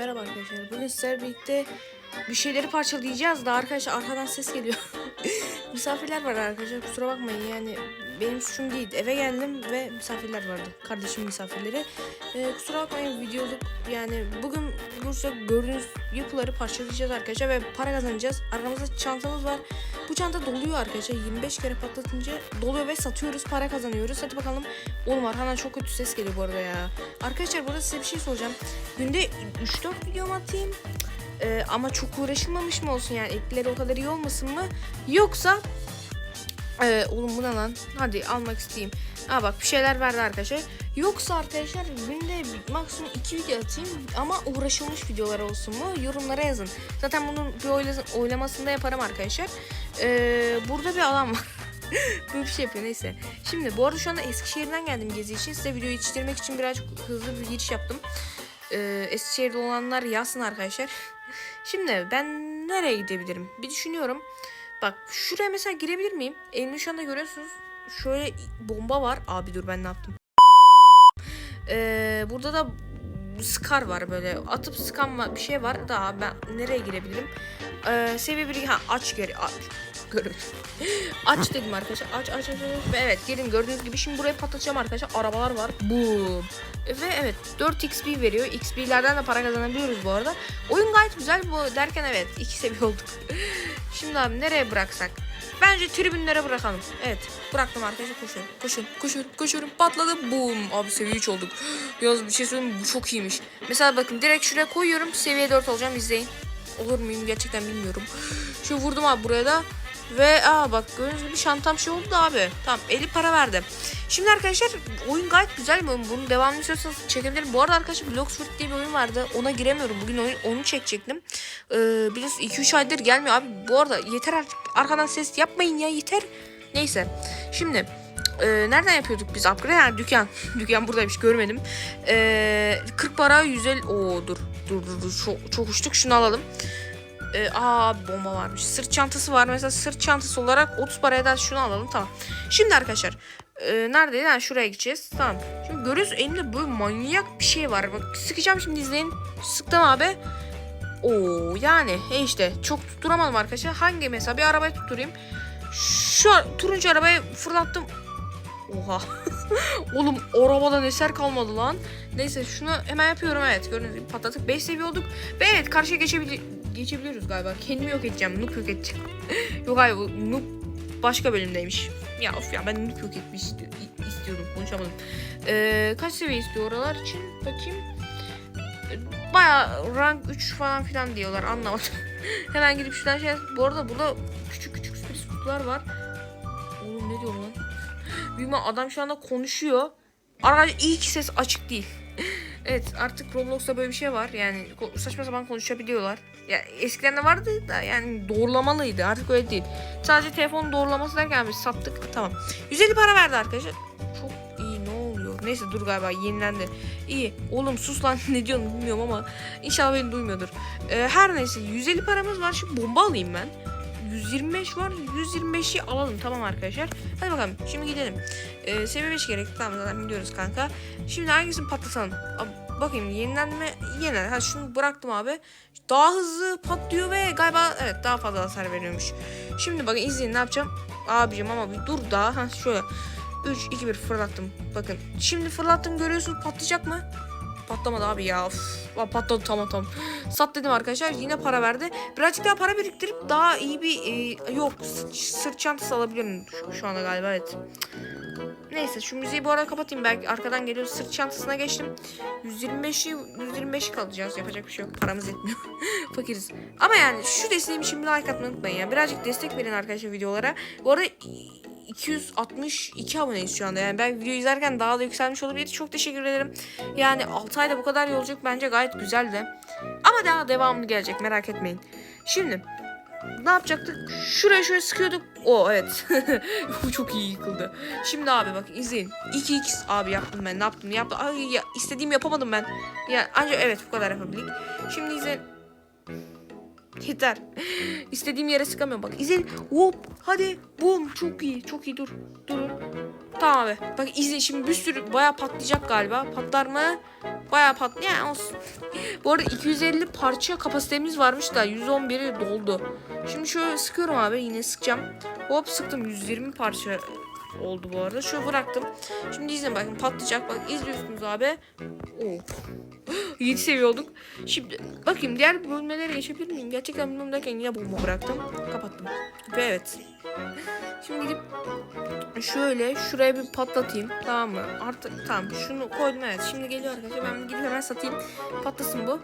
Merhaba arkadaşlar. Bugün sizlerle birlikte bir şeyleri parçalayacağız da arkadaşlar arkadan ses geliyor. misafirler var arkadaşlar kusura bakmayın yani benim suçum değil. Eve geldim ve misafirler vardı. Kardeşim misafirleri. Ee, kusura bakmayın videoluk yani bugün burada gördüğünüz yapıları parçalayacağız arkadaşlar ve para kazanacağız. Arkamızda çantamız var. Bu çanta doluyor arkadaşlar. 25 kere patlatınca doluyor ve satıyoruz. Para kazanıyoruz. Hadi bakalım. Oğlum arkadan çok kötü ses geliyor bu arada ya. Arkadaşlar burada size bir şey soracağım. Günde 3-4 video mu atayım? Ee, ama çok uğraşılmamış mı olsun yani etkileri o kadar iyi olmasın mı? Yoksa ee, oğlum bu ne lan? Hadi almak isteyeyim. Ha bak bir şeyler verdi arkadaşlar. Yoksa arkadaşlar günde maksimum 2 video atayım ama uğraşılmış videolar olsun mu? Yorumlara yazın. Zaten bunun bir oyla- oylamasını da yaparım arkadaşlar. Ee, burada bir alan var. Böyle bir şey yapıyor neyse. Şimdi bu arada şu anda Eskişehir'den geldim gezi için. Size videoyu yetiştirmek için birazcık hızlı bir giriş yaptım. Ee, Eskişehir'de olanlar yazsın arkadaşlar. Şimdi ben nereye gidebilirim? Bir düşünüyorum. Bak şuraya mesela girebilir miyim? Elimi şu anda görüyorsunuz. Şöyle bomba var. Abi dur ben ne yaptım? Ee, burada da Scar var böyle. Atıp sıkan bir şey var. Daha ben nereye girebilirim? Ee, seviye ha aç geri aç. Görün. aç dedim arkadaşlar. Aç aç aç. Ve evet gelin gördüğünüz gibi şimdi buraya patlatacağım arkadaşlar. Arabalar var. Boom. Ve evet 4 XP veriyor. XP'lerden de para kazanabiliyoruz bu arada. Oyun gayet güzel bu derken evet 2 seviye olduk. Şimdi abi nereye bıraksak? Bence tribünlere bırakalım. Evet bıraktım arkadaşlar koşuyorum. Koşuyorum koşuyorum koşuyorum patladı. Boom. Abi seviye 3 olduk. Yalnız bir şey söyleyeyim bu çok iyiymiş. Mesela bakın direkt şuraya koyuyorum. Seviye 4 olacağım izleyin. Olur muyum gerçekten bilmiyorum. Şu vurdum abi buraya da. Ve aa bak gördüğünüz gibi şantam şey oldu da abi. Tamam 50 para verdi. Şimdi arkadaşlar oyun gayet güzel bir oyun. Bunun devamını istiyorsanız çekebilirim. Bu arada arkadaşlar Bloxford diye bir oyun vardı. Ona giremiyorum. Bugün oyun, onu çekecektim. Ee, biliyorsun 2-3 aydır gelmiyor abi. Bu arada yeter artık. Arkadan ses yapmayın ya yeter. Neyse. Şimdi e, nereden yapıyorduk biz upgrade? Ha, dükkan. dükkan buradaymış görmedim. E, 40 para 150. Oo dur. Dur dur dur. Çok, çok uçtuk. Şunu alalım. E, aa bomba varmış. Sırt çantası var. Mesela sırt çantası olarak 30 para eder. Şunu alalım. Tamam. Şimdi arkadaşlar. E, neredeydi? Ha, şuraya gideceğiz. Tamam. Şimdi görüyorsun elimde böyle manyak bir şey var. Bak sıkacağım şimdi izleyin. Sıktım abi. Oo yani e işte çok tutturamadım arkadaşlar. Hangi mesela bir arabayı tutturayım. Şu turuncu arabayı fırlattım. Oha. Oğlum arabadan eser kalmadı lan. Neyse şunu hemen yapıyorum evet. Gördüğünüz gibi patlatıp 5 seviye olduk. Ve evet karşıya geçebili geçebiliyoruz galiba. Kendimi yok edeceğim. Noob yok edeceğim. yok hayır bu Noob başka bölümdeymiş. Ya of ya ben Noob yok etmiş isti- istiyorum. Konuşamadım. Ee, kaç seviye istiyor oralar için? Bakayım. Baya rank 3 falan filan diyorlar anlamadım. Hemen gidip şuradan şey Bu arada burada küçük küçük spesiflikler var. Oğlum ne diyor lan? Büyüme adam şu anda konuşuyor. Arkadaşlar iyi ki ses açık değil. evet artık Roblox'ta böyle bir şey var. Yani saçma sapan konuşabiliyorlar. Ya eskiden de vardı da yani doğrulamalıydı. Artık öyle değil. Sadece telefonun doğrulaması derken biz sattık. Tamam. 150 para verdi arkadaşlar. Çok iyi ne oluyor? Neyse dur galiba yenilendi. İyi. Oğlum sus lan ne diyorsun bilmiyorum ama inşallah beni duymuyordur. Ee, her neyse 150 paramız var. Şimdi bomba alayım ben. 125 var. 125'i alalım tamam arkadaşlar. Hadi bakalım şimdi gidelim. Ee, seviye 5 gerek. Tamam zaten biliyoruz kanka. Şimdi hangisini patlatalım? Bakayım yenilenme yeniden. Ha şunu bıraktım abi. Daha hızlı patlıyor ve galiba evet daha fazla hasar veriyormuş. Şimdi bakın izleyin ne yapacağım. Abicim ama bir dur daha. Ha şöyle. 3 2 1 fırlattım. Bakın. Şimdi fırlattım görüyorsunuz patlayacak mı? Patlamadı abi ya. Uf. Patladı tamam tamam. Sat dedim arkadaşlar. Yine para verdi. Birazcık daha para biriktirip daha iyi bir e, yok sırt çantası alabilirim şu, şu anda galiba evet. Neyse şu müziği bu arada kapatayım. Belki arkadan geliyor. Sırt çantasına geçtim. 125'i 125 kalacağız. Yapacak bir şey yok. Paramız yetmiyor. Fakiriz. Ama yani şu desteğim için bir like atmayı unutmayın ya. Birazcık destek verin arkadaşlar videolara. Bu arada 262 aboneyiz şu anda. Yani ben video izlerken daha da yükselmiş olabilir. Çok teşekkür ederim. Yani 6 ayda bu kadar yolculuk bence gayet güzeldi. Ama daha devamlı gelecek merak etmeyin. Şimdi ne yapacaktık? Şuraya şöyle sıkıyorduk. O evet. Bu çok iyi yıkıldı. Şimdi abi bak izleyin. 2x abi yaptım ben. Ne yaptım? Yaptım. Ay ya istediğimi yapamadım ben. Ya ancak evet bu kadar yapabildik. Şimdi izleyin. Yeter. İstediğim yere sıkamıyorum bak. İzle. Hop. Hadi. Boom. Çok iyi. Çok iyi. Dur. Durun. Tamam abi. Bak izle şimdi bir sürü bayağı patlayacak galiba. Patlar mı? Bayağı pat. Yani olsun. Bu arada 250 parça kapasitemiz varmış da 111'i doldu. Şimdi şöyle sıkıyorum abi. Yine sıkacağım. Hop sıktım. 120 parça oldu bu arada. Şöyle bıraktım. Şimdi izleyin bakın patlayacak. Bak izliyorsunuz abi. Oh. 7 seviye olduk. Şimdi bakayım diğer bölmelere geçebilir miyim? Gerçekten bilmiyorum derken yine bomba bıraktım. Kapattım. Ve evet. Şimdi gidip şöyle şuraya bir patlatayım. Tamam mı? Artık tamam şunu koydum evet. Şimdi geliyor arkadaşlar. Ben gidip hemen satayım. Patlasın bu.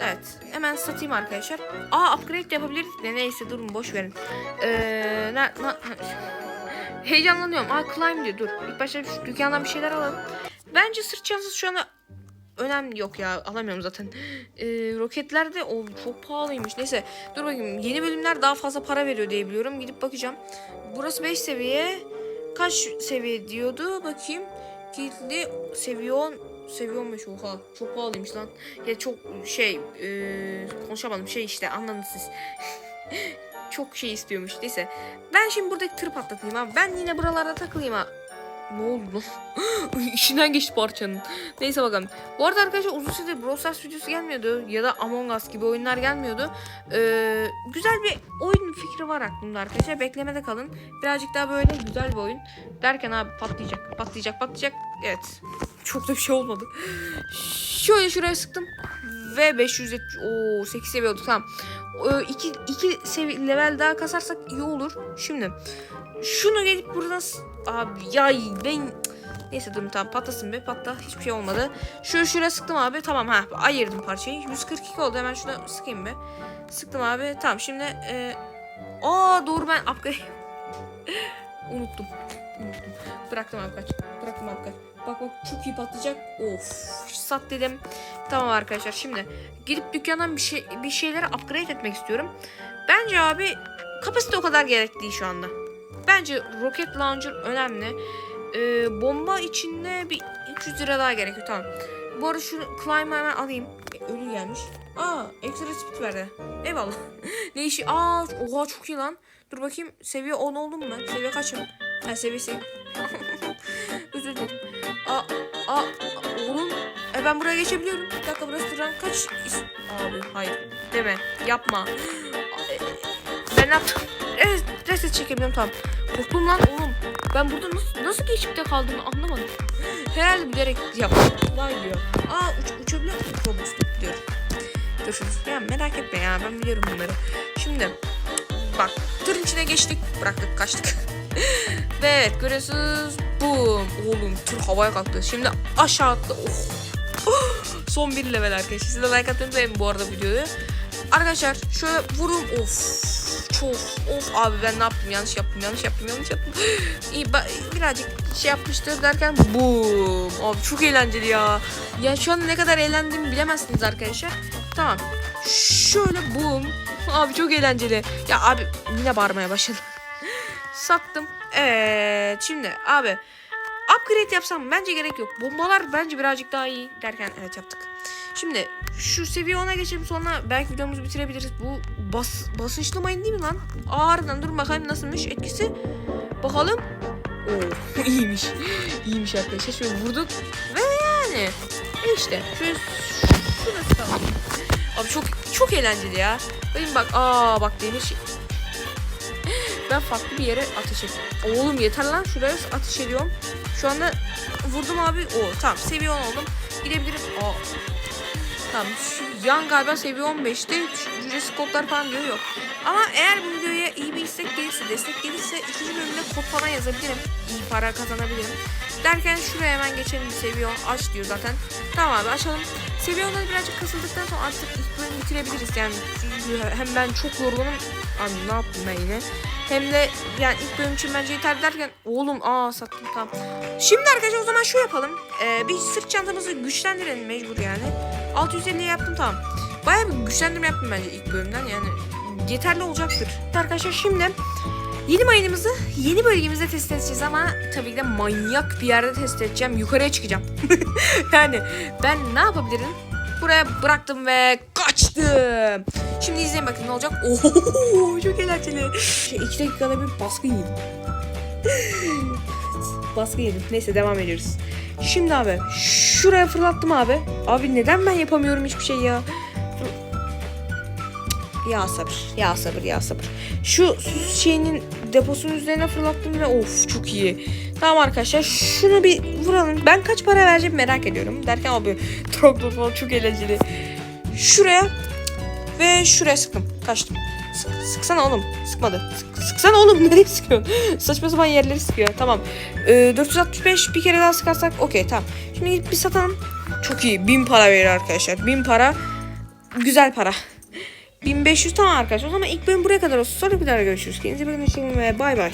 Evet. Hemen satayım arkadaşlar. Aa upgrade de yapabiliriz de neyse durun boş verin. Ee, na, na, heyecanlanıyorum. Aa climb diyor. Dur. İlk başta şu dükkandan bir şeyler alalım. Bence sırt çantası şu anda önemli yok ya alamıyorum zaten. Ee, roketler de o çok pahalıymış. Neyse dur bakayım. Yeni bölümler daha fazla para veriyor diye biliyorum. Gidip bakacağım. Burası 5 seviye. Kaç seviye diyordu? Bakayım. Kilitli seviye 10 seviye 15 oha çok pahalıymış lan. Ya çok şey e, konuşamadım şey işte anladınız siz. çok şey istiyormuş. Neyse. Ben şimdi buradaki tır patlatayım abi. Ben yine buralarda takılayım ha. Ne oldu lan? İçinden geçti parçanın. Neyse bakalım. Bu arada arkadaşlar uzun süredir Brawl Stars videosu gelmiyordu. Ya da Among Us gibi oyunlar gelmiyordu. Ee, güzel bir oyun fikri var aklımda arkadaşlar. Beklemede kalın. Birazcık daha böyle güzel bir oyun. Derken abi patlayacak. Patlayacak patlayacak. Evet. Çok da bir şey olmadı. Şöyle şuraya sıktım. Ve 570. Oo 8 seviye oldu tamam. 2 2 seviye level daha kasarsak iyi olur. Şimdi şunu gelip buradan abi ya ben neyse durun tamam patlasın be patla hiçbir şey olmadı. Şöyle şuraya sıktım abi tamam ha ayırdım parçayı 142 oldu hemen şuna sıkayım be. Sıktım abi tamam şimdi e, aa doğru ben upgrade unuttum. Unuttum. Bıraktım abi kaç. Bıraktım abi kaç. Bak bak çok iyi patlayacak. Of sat dedim. Tamam arkadaşlar şimdi gidip dükkandan bir şey bir şeyleri upgrade etmek istiyorum. Bence abi kapasite o kadar gerekli şu anda. Bence roket launcher önemli. Ee, bomba içinde bir 300 lira daha gerekiyor tamam. Bu arada şunu climb'ı hemen alayım. E, ölü gelmiş. Aa ekstra speed verdi. Eyvallah. ne işi? Aa oha çok iyi lan. Dur bakayım seviye 10 oldum ben? Seviye kaçım? Ha seviyesi. Özür dilerim. Aa, aa, oğlum. E ben buraya geçebiliyorum. Bir dakika burası duran kaç? Abi hayır. Deme. Yapma. E, Ben ne yaptım? Evet, reset çekebiliyorum tamam. Korktum lan oğlum. Ben burada nasıl, nasıl geçip de kaldım anlamadım. Herhalde bilerek yaptım. Daha iyi. Aa uç, uçabiliyor muyum? Robux diyor. Şunu. Ya merak etme ya ben biliyorum bunları. Şimdi bak tırın içine geçtik. Bıraktık kaçtık. Ve evet görüyorsunuz. Boom. Oğlum tır havaya kalktı. Şimdi aşağı attı. Oh. Son bir level arkadaşlar. Siz de like atın beğenin bu arada videoyu. Arkadaşlar şöyle vurum. Of. Çok. Of abi ben ne yaptım? Yanlış yaptım. Yanlış yaptım. Yanlış yaptım. İyi birazcık şey yapmıştır derken boom. Abi çok eğlenceli ya. Ya şu an ne kadar eğlendiğimi bilemezsiniz arkadaşlar. Tamam. Şöyle boom. Abi çok eğlenceli. Ya abi yine bağırmaya başladım. Sattım. Evet. Şimdi abi upgrade yapsam bence gerek yok. Bombalar bence birazcık daha iyi derken evet yaptık. Şimdi şu seviye 10'a geçelim sonra belki videomuzu bitirebiliriz. Bu bas, basınçlı mayın değil mi lan? Ağrıdan dur bakalım nasılmış etkisi. Bakalım. Oo iyiymiş. iyiymiş arkadaşlar. Şöyle vurduk ve yani e işte şöyle şurası tamam. Abi çok çok eğlenceli ya. Bakın bak aa bak demir şey. Ben farklı bir yere ateş ettim. Oğlum yeter lan şuraya ateş ediyorum. Şu anda vurdum abi. O tamam seviye 10 oldum. Gidebilirim. Aa. Tamam yan galiba seviye 15'te Jurassic kodlar falan diyor yok. Ama eğer bu videoya iyi bir istek gelirse, destek gelirse ikinci bölümde kod falan yazabilirim. İyi para kazanabilirim. Derken şuraya hemen geçelim seviye 10 aç diyor zaten. Tamam abi açalım. Seviye 10'ları birazcık kasıldıktan sonra artık ilk bölümü bitirebiliriz yani. Hem ben çok yorgunum. Abi ne yaptım ben yine. Hem de yani ilk bölüm için bence yeter derken oğlum aa sattım tamam. Şimdi arkadaşlar o zaman şu yapalım. Ee, bir sırt çantamızı güçlendirelim mecbur yani. 650'ye yaptım tamam. Bayağı bir güçlendirme yaptım bence ilk bölümden yani yeterli olacaktır. Arkadaşlar şimdi yeni mayınımızı yeni bölgemizde test edeceğiz ama tabii ki de manyak bir yerde test edeceğim. Yukarıya çıkacağım. yani ben ne yapabilirim? Buraya bıraktım ve kaçtım. Şimdi izleyin bakın ne olacak. Oo çok eğlenceli. Şey, dakikada bir baskı yedim. Baskı yedim. Neyse devam ediyoruz. Şimdi abi şuraya fırlattım abi. Abi neden ben yapamıyorum hiçbir şey ya? Ya sabır, ya sabır, ya sabır. Şu şeyinin deposunun üzerine fırlattım ve of çok iyi. Tamam arkadaşlar şunu bir vuralım. Ben kaç para vereceğim merak ediyorum. Derken abi Trogdor falan çok eğlenceli. Şuraya ve şuraya sıktım. Kaçtım. Sık, sıksana oğlum. Sıkmadı. Sık, sıksana oğlum. Nereye sıkıyorsun? Saçma sapan yerleri sıkıyor. Tamam. Ee, 465 bir kere daha sıkarsak okey tamam. Şimdi gidip bir satalım. Çok iyi. 1000 para verir arkadaşlar. 1000 para. Güzel para. 1500 tamam arkadaşlar. O zaman ilk bölüm buraya kadar olsun. Sonra bir daha görüşürüz. Kendinize bakın. Bay bay.